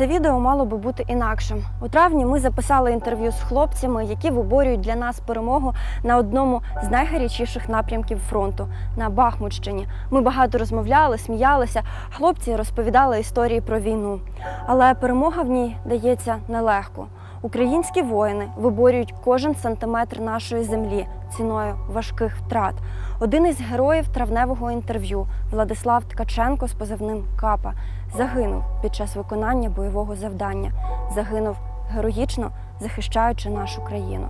Це відео мало би бути інакшим. У травні ми записали інтерв'ю з хлопцями, які виборюють для нас перемогу на одному з найгарячіших напрямків фронту на Бахмутщині. Ми багато розмовляли, сміялися. Хлопці розповідали історії про війну. Але перемога в ній дається нелегко. Українські воїни виборюють кожен сантиметр нашої землі ціною важких втрат. Один із героїв травневого інтерв'ю Владислав Ткаченко з позивним Капа загинув під час виконання бойового завдання. Загинув героїчно захищаючи нашу країну.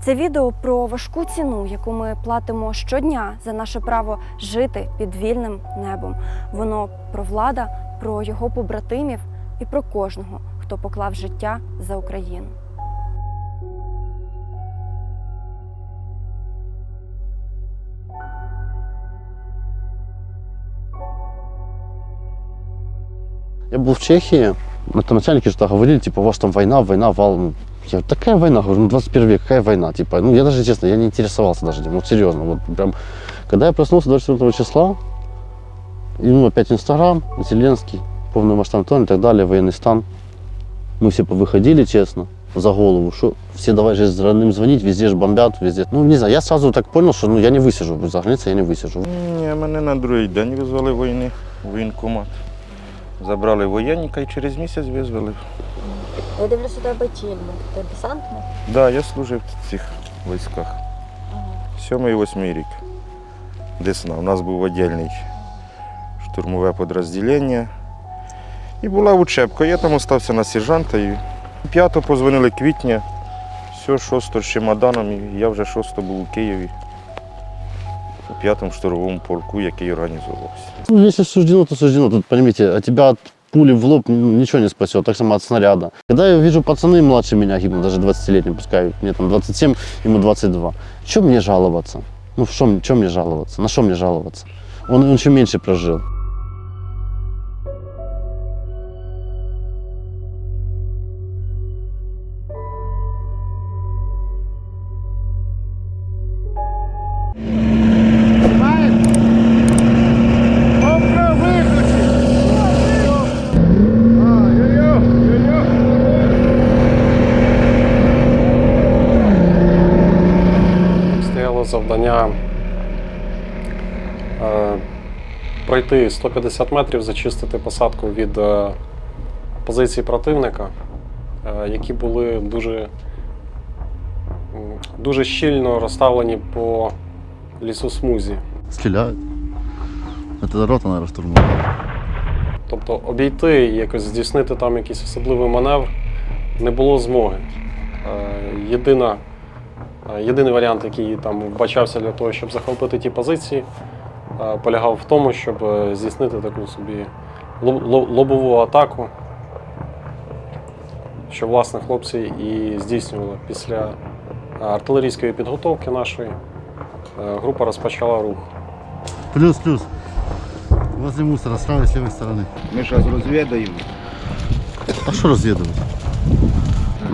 Це відео про важку ціну, яку ми платимо щодня за наше право жити під вільним небом. Воно про влада, про його побратимів і про кожного, хто поклав життя за Україну. Я был в Чехии, это начальники что-то говорили, типа, у вас там война, война, вал. Ну, Я говорю, такая война, говорю, ну 21 век, какая война, типа, ну я даже, честно, я не интересовался даже этим, вот серьезно, вот прям, когда я проснулся 24 числа, и ну опять Инстаграм, Зеленский, полный масштаб и так далее, военный стан, мы все повыходили, честно, за голову, что все давай же родным звонить, везде же бомбят, везде, ну не знаю, я сразу так понял, что ну я не высижу, за границей я не высижу. Ні, мене на другий день визвали війни в воєнкомат. Забрали воєнника і через місяць визвали. Я дивлюся, у тебе тільми. Ти десантник? Так, да, я служив в цих військах. Сьомий і восьмий рік. Десна. У нас був віддільний штурмове підрозділення. І була учебка. Я там остався на сержанта. І 5 позвонили квітня, все, 6 з чемоданом, і я вже 6 був у Києві. У п'ятому штурмовому полку, який організовувався. Ну, если суждено, то суждено. Тут, поймите, от тебя от пули в лоб ничего не спасет, так само от снаряда. Когда я вижу пацаны младше меня гибнут, даже 20-летние, пускай мне там 27, ему 22, что мне жаловаться? Ну, в чем, чем мне жаловаться? На что мне жаловаться? Он, он еще меньше прожил. Завдання е, пройти 150 метрів, зачистити посадку від е, позицій противника, е, які були дуже, дуже щільно розставлені по лісосмузі. Стреляют. Это рота, наверное, штурмовая. Тобто обійти і якось здійснити там якийсь особливий маневр не було змоги. Єдина, єдиний варіант, який там вбачався для того, щоб захопити ті позиції, е, полягав в тому, щоб е, здійснити таку собі лоб- лоб- лобову атаку, що власне хлопці і здійснювали після артилерійської підготовки нашої. е, Група розпочала рух. Плюс, плюс. Возле мусора, с правой и с левой стороны. Ми зараз розвідаємо. А что разведывать?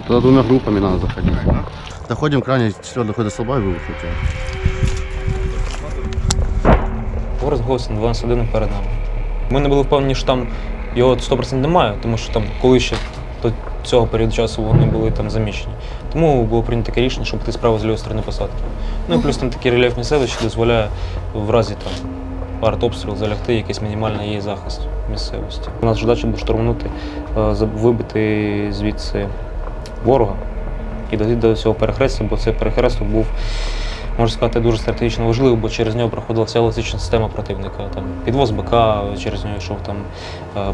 Туда двумя группами надо заходить. Доходим к крайней, четвертый доходит до столба и вывод Город Гостин 12-1 перед нами. Ми не були впевнені, що там його 100% немає, тому що там коли ще до цього періоду часу вони були там заміщені. Тому було прийнято таке рішення, щоб йти справа з лівої сторони посадки. Ну і плюс там такий рельєф місцевості дозволяє в разі там артобстріл залягти, якийсь мінімальний її захист місцевості. У нас задача була штурмнути, е, вибити звідси ворога і дойти до цього перехрестя, бо цей перехресток був можна сказати, дуже стратегічно важливо, бо через нього проходила вся логістична система противника. Там підвоз БК, через нього йшов там е,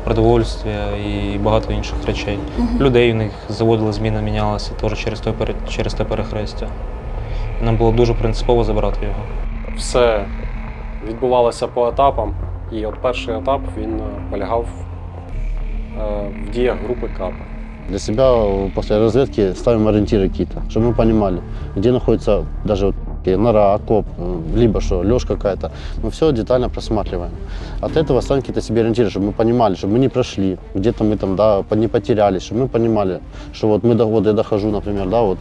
і багато інших речей. Людей у них заводили зміни, мінялися теж через той через те перехрестя. Нам було дуже принципово забирати його. все відбувалося по етапам, і от перший етап він е, полягав е, в діях групи КАПа. Для себя э, после разведки ставим ориентиры какие-то, чтобы мы понимали, где находится даже вот нора, окоп, э, либо что, лёж какая-то. Мы все детально просматриваем. От этого ставим какие-то себе ориентиры, чтобы мы понимали, чтобы мы не прошли, где-то мы там, да, не потерялись, чтобы мы понимали, что вот мы до, вот я дохожу, например, да, вот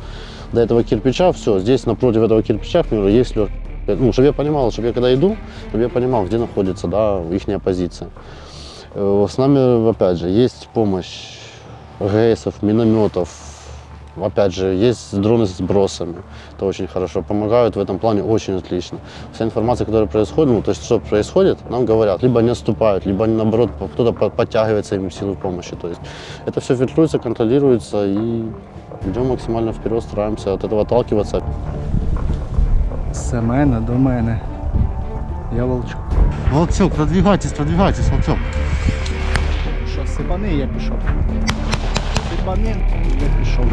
до этого кирпича, все, здесь напротив этого кирпича, к примеру, есть лёж. Ну, чтобы я понимал, чтобы я когда иду, чтобы я понимал, где находится, да, их позиция. Э, С нами, опять же, есть помощь ГСов, минометов. Опять же, есть дроны с сбросами. Это очень хорошо. Помогают в этом плане очень отлично. Вся информация, которая происходит, ну, то есть что происходит, нам говорят. Либо они отступают, либо они, наоборот, кто-то по- подтягивается им в силу помощи. То есть это все фильтруется, контролируется и идем максимально вперед, стараемся от этого отталкиваться. З мене до мене. Я волчок. Волчок, продвигайтесь, продвигайтесь, Волчок. Що, сипани, я пішов. Сипани, я пішов.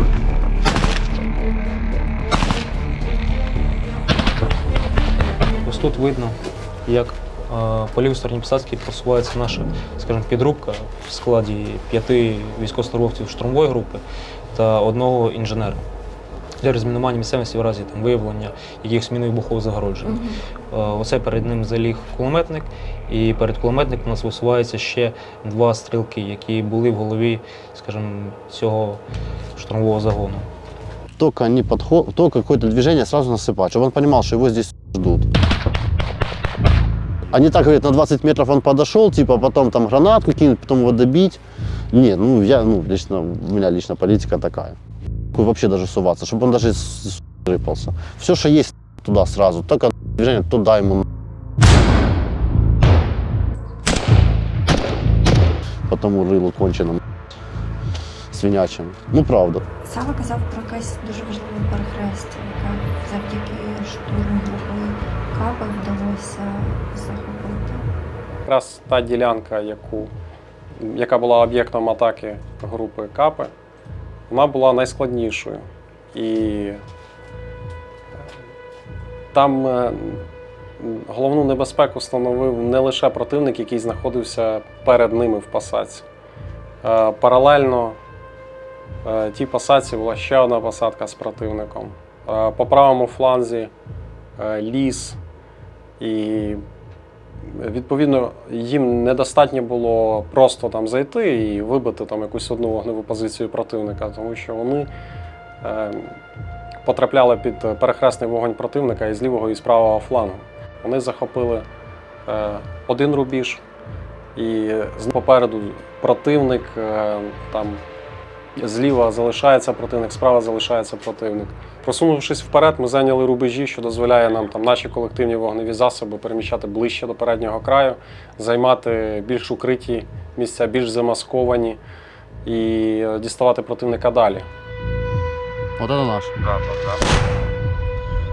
Ось тут видно, як е, по лівій стороні посадки просувається наша, скажімо, підрубка в складі п'яти військовослужбовців штурмової групи та одного інженера для розмінування місцевості в разі там, виявлення якихось мінно-вибухових загороджень. Е, Оце перед ним заліг кулеметник, і перед кулеметником у нас висуваються ще два стрілки, які були в голові, скажімо, цього штурмового загону. Только они подход, только какое-то движение сразу насыпать, чтобы он понимал, что его здесь ждут. Они так говорят, на 20 метров он подошел, типа потом там гранатку кинуть, потом его добить. Нет, ну я, ну лично, у меня лично политика такая Вообще даже суваться, чтобы он даже с- с- рыпался. Все, что есть туда сразу, только движение туда ему. Потому рылу конченому свинячим. Ну правда. Сава казав про якесь дуже важливе перехрестя, яке завдяки штурму групи Капа вдалося захопити. Якраз та ділянка, яку, яка була об'єктом атаки групи Капи, вона була найскладнішою. І там е, головну небезпеку становив не лише противник, який знаходився перед ними в посадці. Е, Паралельно е, тій посадці була ще одна посадка з противником. По правому фланзі ліс і Відповідно, їм недостатньо було просто там зайти і вибити там якусь одну вогневу позицію противника, тому що вони е, потрапляли під перехресний вогонь противника із лівого і з правого флангу. Вони захопили е, один рубіж, і попереду противник, е, там зліва залишається противник, справа залишається противник. Просунувшись вперед, ми зайняли рубежі, що дозволяє нам там наші колективні вогневі засоби переміщати ближче до переднього краю, займати більш укриті місця, більш замасковані і е, діставати противника далі. Вот наш.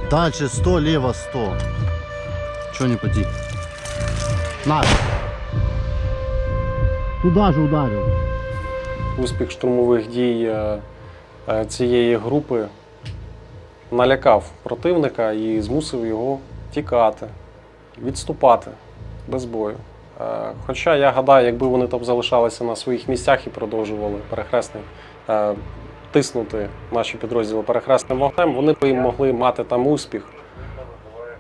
Дальше 100, лево 100. Чего не пойти? Наш. Туда же ударил. Успіх штурмових дій е, е, цієї групи налякав противника і змусив його тікати, відступати без бою. Е, Хоча я гадаю, якби вони там залишалися на своїх місцях і продовжували перехресний тиснути наші підрозділи перехресним вогнем, вони б могли мати там успіх.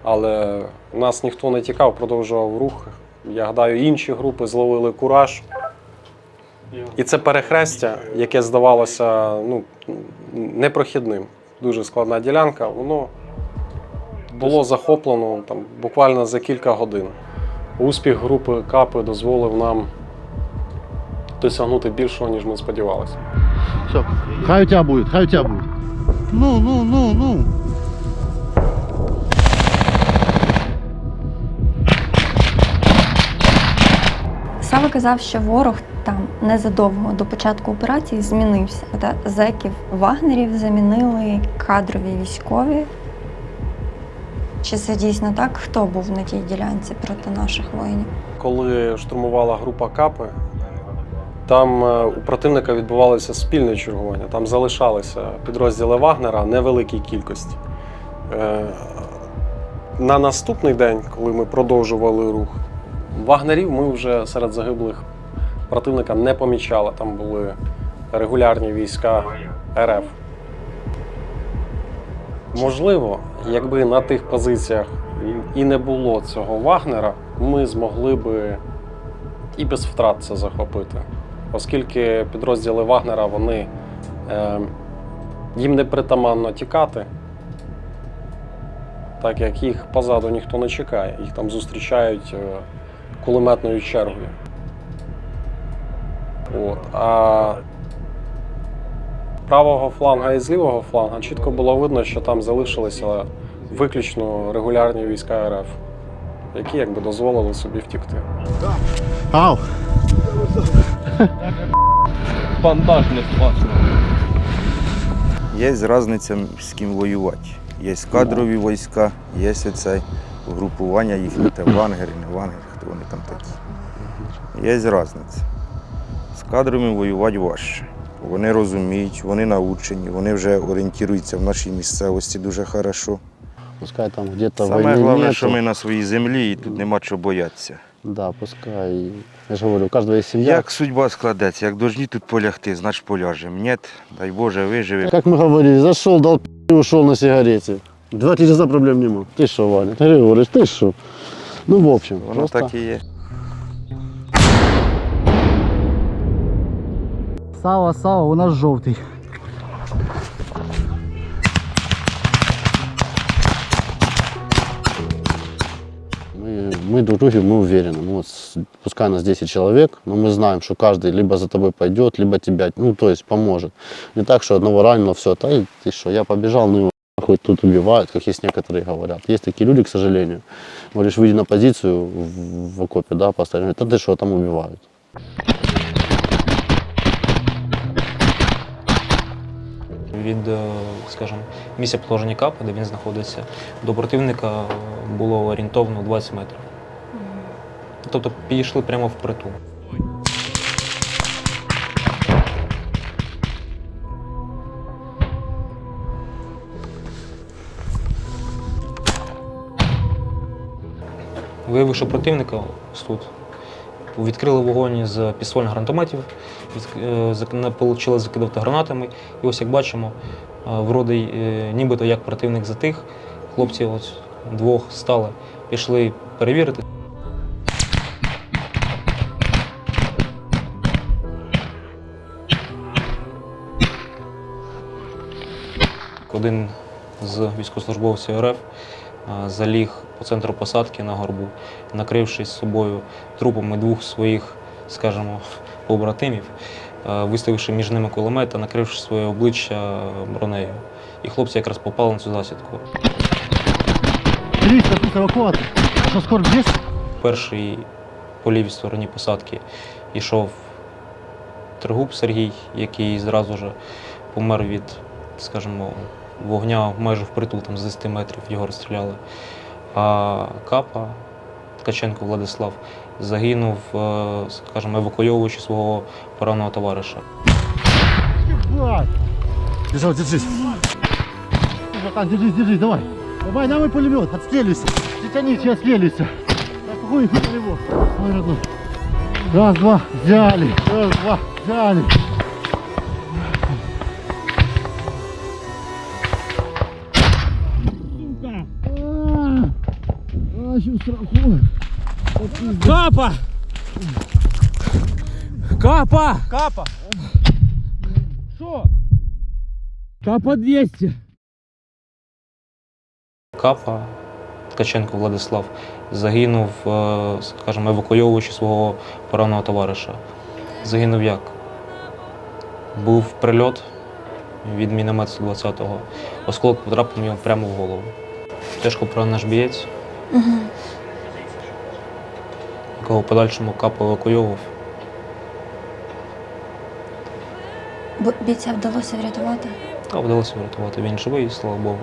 Але нас ніхто не тікав, продовжував рух. Я гадаю, інші групи зловили кураж. І це перехрестя, яке здавалося ну, непрохідним. Дуже складна ділянка, воно було захоплено там, буквально за кілька годин. Успіх групи Капи дозволив нам досягнути більшого, ніж ми сподівалися. Все. Хай у тебя будет, хай у тебя будет. Ну, ну, ну, ну. Казав, що ворог там незадовго до початку операції змінився. Зеків вагнерів замінили кадрові військові. Чи це дійсно так? Хто був на тій ділянці проти наших воїнів? Коли штурмувала група Капи, там е, у противника відбувалося спільне чергування. Там залишалися підрозділи Вагнера невеликій кількості. Е, На наступний день, коли ми продовжували рух, вагнерів ми вже серед загиблих противника не помічали. Там були регулярні війська РФ. Можливо, якби на тих позиціях і не було цього Вагнера, ми змогли би і без втрат це захопити. Оскільки підрозділи Вагнера вони, е, їм не притаманно тікати, так як їх позаду ніхто не чекає, їх там зустрічають е, кулеметною чергою. От. А правого фланга і з лівого фланга чітко було видно, що там залишилися виключно регулярні війська РФ, які якби дозволили собі втікти. Ау! Бандаж не спасний. Є різниця з ким воювати. Є кадрові війська, є оце групування їхні, те вангери, не вангери, хто вони там такі. Є різниця. З кадровими воювати важче. Вони розуміють, вони научені, вони вже орієнтуються в нашій місцевості дуже хорошо. Пускай там где-то Саме головне, що ми на своїй землі і тут нема чого боятися. Да, пускай. Я же говорю, у каждого есть семья. Як судьба складеться, як должні тут полягти, значить поляжемо. Ні, дай Боже, виживемо. Как мы говорили, дал пи*** и ушел на сигарете. Два часа проблем нема. Ты что, Ваня? Ты говоришь, ты что? Ну, в общем, Воно просто... так і є. Сава, Сава, у нас жовтий. Мы, мы друг в друге, мы уверены. Ну, вот, пускай нас 10 человек, но мы знаем, что каждый либо за тобой пойдет, либо тебя, ну, то есть поможет. Не так, что одного раненого, все, да, и ты что, я побежал, ну, его нахуй тут убивают, как есть некоторые говорят. Есть такие люди, к сожалению. Говоришь, выйди на позицию в, в окопе, да, поставь, говорят, да ты что, там убивают. Від, е, скажімо, місця положення капа, де він знаходиться, до противника було орієнтовно 20 метрів. Тобто підійшли прямо в притул. Виявивши противника тут, відкрили вогонь з пістольних гранатометів, е, почали закидувати гранатами. І ось як бачимо, е, вроде е, нібито як противник затих, хлопці ось двох стали, пішли перевірити. Один з військовослужбовців РФ заліг по центру посадки на горбу, накрившись собою трупами двох своїх, скажімо, побратимів, виставивши між ними кулемет та накривши своє обличчя бронею. І хлопці якраз попали на цю засідку. Тріска, тут евакуатор. Що, скоро здесь? Перший по лівій стороні посадки йшов Тригуб Сергій, який зразу ж помер від, скажімо, вогня майже впритул там з 10 метрів його розстріляли. А Капа Ткаченко Владислав загинув, е, скажімо, евакуйовуючи свого пораненого товариша. Держи, держись. Братан, держись, держись, давай. Давай, на мой пулемет, отстреливайся. Не. Какой пулемет? Ой. Раз, два, взяли. Раз, два, взяли. Страхует. Капа! Капа! Капа! Що? Капа 200. Капа Ткаченко Владислав загинув, е, скажімо, евакуйовуючи свого пораненого товариша. Загинув як? Був прильот від міномет 120-го. Осколок потрапив йому прямо в голову. Тяжко поранений наш бієць, якого в подальшому капа евакуйовував. Бо бійця вдалося врятувати. Та вдалося врятувати. Він живий, слава Богу.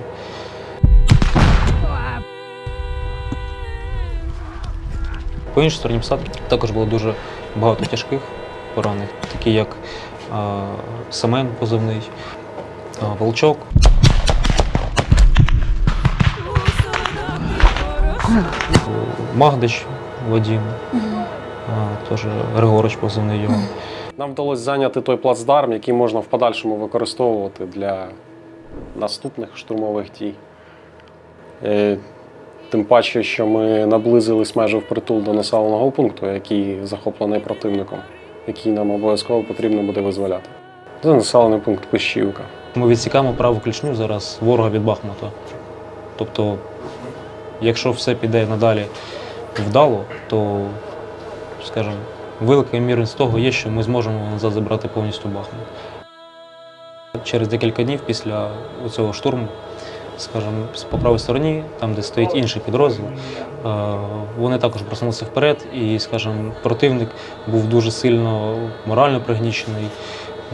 По іншій стороні посадки також було дуже багато тяжких поранених, такі як е, Семен позивний, е, Волчок. Магдич Вадим, теж Григорич позивний його. Нам вдалося зайняти той плацдарм, який можна в подальшому використовувати для наступних штурмових дій. Е, Тим паче, що ми наблизились майже впритул до населеного пункту, який захоплений противником, який нам обов'язково потрібно буде визволяти. Це населений пункт Пищівка. Ми відсікаємо праву клішню зараз ворога від Бахмута. Тобто, якщо все піде надалі вдало, то, скажімо, велика ймірність того є, що ми зможемо назад забрати повністю Бахмут. Через декілька днів після цього штурму, скажімо, по правій стороні, там, де стоїть інший підрозділ, е, вони також просунулися вперед, і, скажімо, противник був дуже сильно морально пригнічений.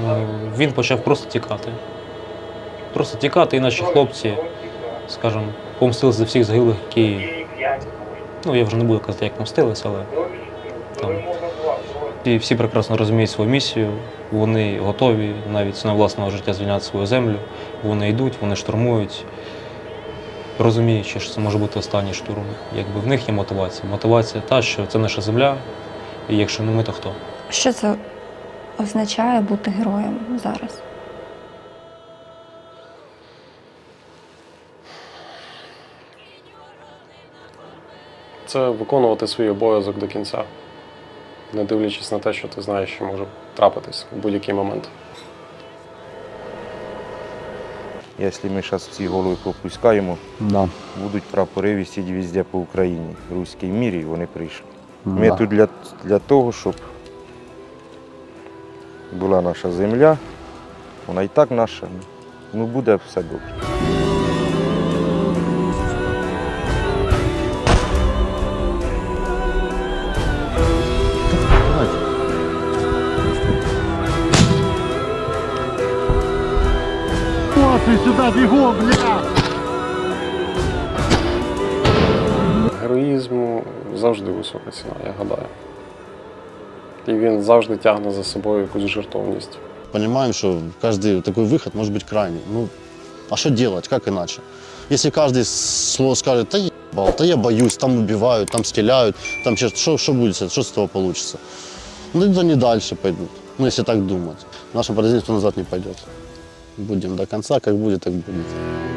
Е, Він почав просто тікати. Просто тікати, і наші хлопці, скажімо, помстилися за всіх загиблих, які. Ну, я вже не буду казати, як помстилися, але там. І всі прекрасно розуміють свою місію, вони готові навіть на власного життя звільняти свою землю. Вони йдуть, вони штурмують, розуміючи, що це може бути останній штурм. Якби в них є мотивація. Мотивація та, що це наша земля, і якщо не ми, то хто? Що це означає бути героєм зараз? Це виконувати свій обов'язок до кінця, не дивлячись на те, що ти знаєш, що може трапитись у будь-який момент. Якщо ми зараз всі голови попускаємо, Да. будуть прапори висіти везде по Україні. Руський мір, і вони прийшли. Ми тут для, для того, щоб була наша земля. Вона і так наша. Ну буде все добре. Вот ты сюда бегом, бля! Героїзму завжди висока ціна, я гадаю. І він завжди тягне за собою якусь жертовність. Понимаем, что каждый такой выход может быть крайний. Ну, а что делать, как иначе? Если каждый слово скажет, да ебал, да я боюсь, там убивают, там стреляют, там что, что будет, что с этого получится? Ну, да не дальше пойдут, ну, если так думать. Наше подразделение назад не пойдет. Будем до конца, как будет, так будет.